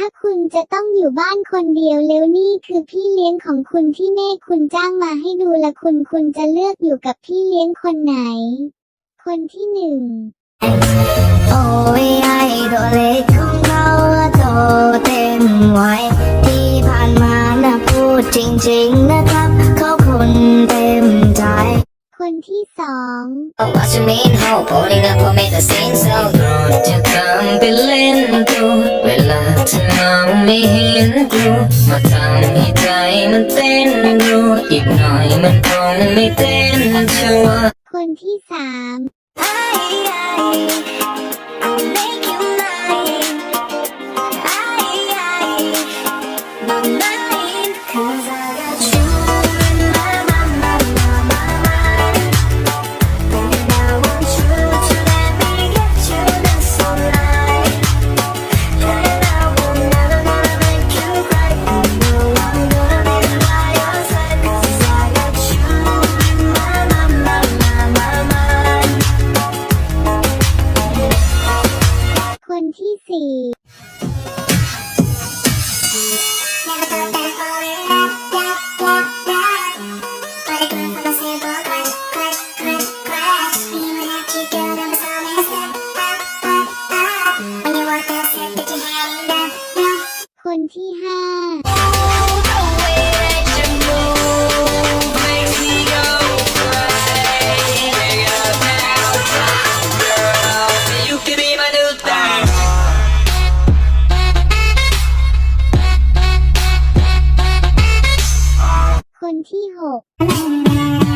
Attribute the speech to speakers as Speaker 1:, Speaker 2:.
Speaker 1: ถ้าคุณจะต้องอยู่บ้านคนเดียวแล้วนี่คือพี่เลี้ยงของคุณที่แม่คุณจ้างมาให้ดูละคุณคุณจะเลือกอยู่กับพี่เลี้ยงคนไหน คนที่หนึ่ง
Speaker 2: โอ้ยไอตัวเล็กของเขาโตเต็มวัยที่ผ่านมานะพูดจริง ๆ นะครับเขาคนเต็มใจ
Speaker 1: คนที่สอง
Speaker 2: Oh, what you mean? How pulling up will make the scene so
Speaker 3: ปเล่นดูเวลาเธอมองไม่เห็นกูมาทำให้ใจมันเต้นดูอีกหน่อยมันคงไม่เต้นชัวร์
Speaker 1: คนที่สาม
Speaker 2: ที่
Speaker 1: คนที่
Speaker 2: ห้า
Speaker 1: คนที่ห
Speaker 2: ก